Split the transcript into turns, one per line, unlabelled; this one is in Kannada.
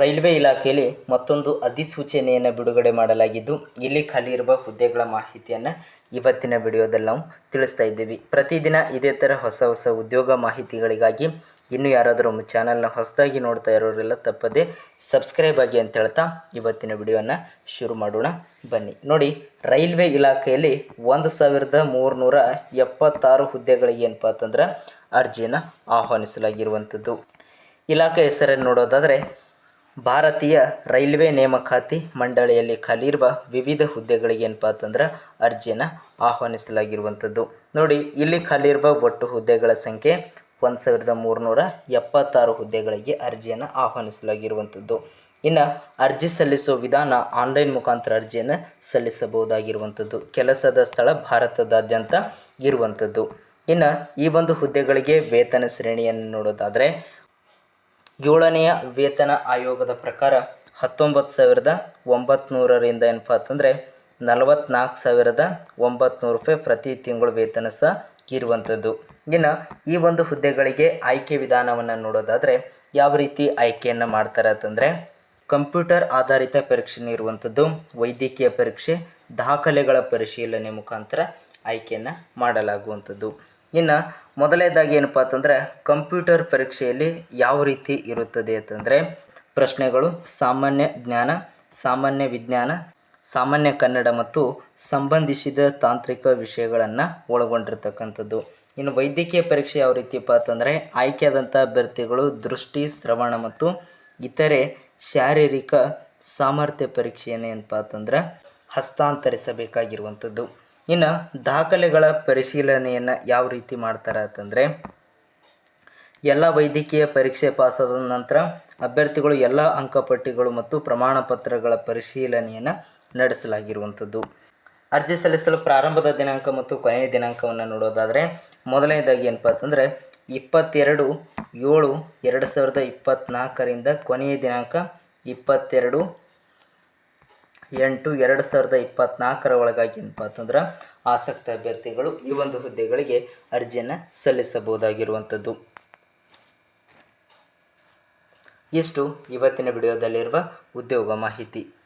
ರೈಲ್ವೆ ಇಲಾಖೆಯಲ್ಲಿ ಮತ್ತೊಂದು ಅಧಿಸೂಚನೆಯನ್ನು ಬಿಡುಗಡೆ ಮಾಡಲಾಗಿದ್ದು, ಇಲ್ಲಿ ಖಾಲಿ ಇರುವ ಹುದ್ದೆಗಳ ಮಾಹಿತಿಯನ್ನು ಇವತ್ತಿನ ವಿಡಿಯೋದಲ್ಲಿ ನಾವು ತಿಳಿಸ್ತಾ ಇದ್ದೀವಿ. ಪ್ರತಿದಿನ ಇದೇ ಥರ ಹೊಸ ಹೊಸ ಉದ್ಯೋಗ ಮಾಹಿತಿಗಳಿಗಾಗಿ ಇನ್ನು ಯಾರಾದರೂ ನಮ್ಮ ಚಾನಲ್ನ ಹೊಸದಾಗಿ ನೋಡ್ತಾ ಇರೋರೆಲ್ಲ ತಪ್ಪದೆ ಸಬ್ಸ್ಕ್ರೈಬ್ ಆಗಿ ಅಂತ ಹೇಳ್ತಾ ಇವತ್ತಿನ ವಿಡಿಯೋನ ಶುರು ಮಾಡೋಣ. ಬನ್ನಿ. ನೋಡಿ, ರೈಲ್ವೆ ಇಲಾಖೆಯಲ್ಲಿ ಒಂದು ಸಾವಿರದ ಮೂರುನೂರ ಎಪ್ಪತ್ತಾರು ಹುದ್ದೆಗಳಿಗೆ ಏನಪ್ಪ ಅಂತಂದ್ರೆ ಅರ್ಜಿಯನ್ನು ಆಹ್ವಾನಿಸಲಾಗಿರುವಂಥದ್ದು. ಇಲಾಖೆ ಹೆಸರನ್ನು ನೋಡೋದಾದರೆ ಭಾರತೀಯ ರೈಲ್ವೆ ನೇಮಕಾತಿ ಮಂಡಳಿಯಲ್ಲಿ ಖಾಲಿರುವ ವಿವಿಧ ಹುದ್ದೆಗಳಿಗೆ ಏನಪ್ಪ ಅಂತಂದ್ರೆ ಅರ್ಜಿಯನ್ನು ಆಹ್ವಾನಿಸಲಾಗಿರುವಂಥದ್ದು. ನೋಡಿ, ಇಲ್ಲಿ ಖಾಲಿರುವ ಒಟ್ಟು ಹುದ್ದೆಗಳ ಸಂಖ್ಯೆ ಒಂದು ಸಾವಿರದ ಮೂರುನೂರ ಎಪ್ಪತ್ತಾರು ಹುದ್ದೆಗಳಿಗೆ ಅರ್ಜಿಯನ್ನು ಆಹ್ವಾನಿಸಲಾಗಿರುವಂಥದ್ದು. ಇನ್ನು ಅರ್ಜಿ ಸಲ್ಲಿಸುವ ವಿಧಾನ ಆನ್ಲೈನ್ ಮುಖಾಂತರ ಅರ್ಜಿಯನ್ನು ಸಲ್ಲಿಸಬಹುದಾಗಿರುವಂಥದ್ದು. ಕೆಲಸದ ಸ್ಥಳ ಭಾರತದಾದ್ಯಂತ ಇರುವಂಥದ್ದು. ಇನ್ನು ಈ ಒಂದು ಹುದ್ದೆಗಳಿಗೆ ವೇತನ ಶ್ರೇಣಿಯನ್ನು ನೋಡೋದಾದರೆ ಏಳನೆಯ ವೇತನ ಆಯೋಗದ ಪ್ರಕಾರ ಹತ್ತೊಂಬತ್ತು ಸಾವಿರದ ಒಂಬತ್ನೂರರಿಂದ ಏನಪ್ಪ ಅಂತಂದರೆ ನಲವತ್ತ್ನಾಲ್ಕು ಸಾವಿರದ ಒಂಬತ್ನೂರು ರೂಪಾಯಿ ಪ್ರತಿ ತಿಂಗಳು ವೇತನ ಸಹ ಇರುವಂಥದ್ದು. ಇನ್ನು ಈ ಒಂದು ಹುದ್ದೆಗಳಿಗೆ ಆಯ್ಕೆ ವಿಧಾನವನ್ನು ನೋಡೋದಾದರೆ ಯಾವ ರೀತಿ ಆಯ್ಕೆಯನ್ನು ಮಾಡ್ತಾರೆ ಅಂತಂದರೆ ಕಂಪ್ಯೂಟರ್ ಆಧಾರಿತ ಪರೀಕ್ಷೆ ಇರುವಂಥದ್ದು ವೈದ್ಯಕೀಯ ಪರೀಕ್ಷೆ, ದಾಖಲೆಗಳ ಪರಿಶೀಲನೆ ಮುಖಾಂತರ ಆಯ್ಕೆಯನ್ನು ಮಾಡಲಾಗುವಂಥದ್ದು. ಇನ್ನು ಮೊದಲನೇದಾಗಿ ಏನಪ್ಪ ಅಂತಂದರೆ ಕಂಪ್ಯೂಟರ್ ಪರೀಕ್ಷೆಯಲ್ಲಿ ಯಾವ ರೀತಿ ಇರುತ್ತದೆ ಅಂತಂದರೆ ಪ್ರಶ್ನೆಗಳು, ಸಾಮಾನ್ಯ ಜ್ಞಾನ, ಸಾಮಾನ್ಯ ವಿಜ್ಞಾನ, ಸಾಮಾನ್ಯ ಕನ್ನಡ ಮತ್ತು ಸಂಬಂಧಿಸಿದ ತಾಂತ್ರಿಕ ವಿಷಯಗಳನ್ನು ಒಳಗೊಂಡಿರ್ತಕ್ಕಂಥದ್ದು. ಇನ್ನು ವೈದ್ಯಕೀಯ ಪರೀಕ್ಷೆ ಯಾವ ರೀತಿಯಪ್ಪ ಅಂತಂದರೆ ಆಯ್ಕೆಯಾದಂಥ ಅಭ್ಯರ್ಥಿಗಳು ದೃಷ್ಟಿ, ಶ್ರವಣ ಮತ್ತು ಇತರೆ ಶಾರೀರಿಕ ಸಾಮರ್ಥ್ಯ ಪರೀಕ್ಷೆಯನ್ನು ಏನಪ್ಪ ಅಂತಂದ್ರೆ ಹಸ್ತಾಂತರಿಸಬೇಕಾಗಿರುವಂಥದ್ದು. ಇನ್ನು ದಾಖಲೆಗಳ ಪರಿಶೀಲನೆಯನ್ನು ಯಾವ ರೀತಿ ಮಾಡ್ತಾರೆ ಅಂತಂದರೆ, ಎಲ್ಲ ವೈದ್ಯಕೀಯ ಪರೀಕ್ಷೆ ಪಾಸಾದ ನಂತರ ಅಭ್ಯರ್ಥಿಗಳು ಎಲ್ಲ ಅಂಕಪಟ್ಟಿಗಳು ಮತ್ತು ಪ್ರಮಾಣ ಪತ್ರಗಳ ಪರಿಶೀಲನೆಯನ್ನು ನಡೆಸಲಾಗಿರುವಂಥದ್ದು. ಅರ್ಜಿ ಸಲ್ಲಿಸಲು ಪ್ರಾರಂಭದ ದಿನಾಂಕ ಮತ್ತು ಕೊನೆಯ ದಿನಾಂಕವನ್ನು ನೋಡೋದಾದರೆ, ಮೊದಲನೇದಾಗಿ ಏನಪ್ಪ ಅಂತಂದರೆ, ಇಪ್ಪತ್ತೆರಡು ಏಳು ಎರಡು ಸಾವಿರದ ಇಪ್ಪತ್ತ್ನಾಲ್ಕರಿಂದ ಕೊನೆಯ ದಿನಾಂಕ ಇಪ್ಪತ್ತೆರಡು ಎಂಟು ಎರಡು ಸಾವಿರದ ಇಪ್ಪತ್ತ್ನಾಲ್ಕರ ಒಳಗಾಗಿ ಏನಪ್ಪ ಅಂತಂದ್ರೆ ಆಸಕ್ತ ಅಭ್ಯರ್ಥಿಗಳು ಈ ಒಂದು ಹುದ್ದೆಗಳಿಗೆ ಅರ್ಜಿಯನ್ನು ಸಲ್ಲಿಸಬಹುದಾಗಿರುವಂಥದ್ದು. ಇಷ್ಟು ಇವತ್ತಿನ ವಿಡಿಯೋದಲ್ಲಿರುವ ಉದ್ಯೋಗ ಮಾಹಿತಿ.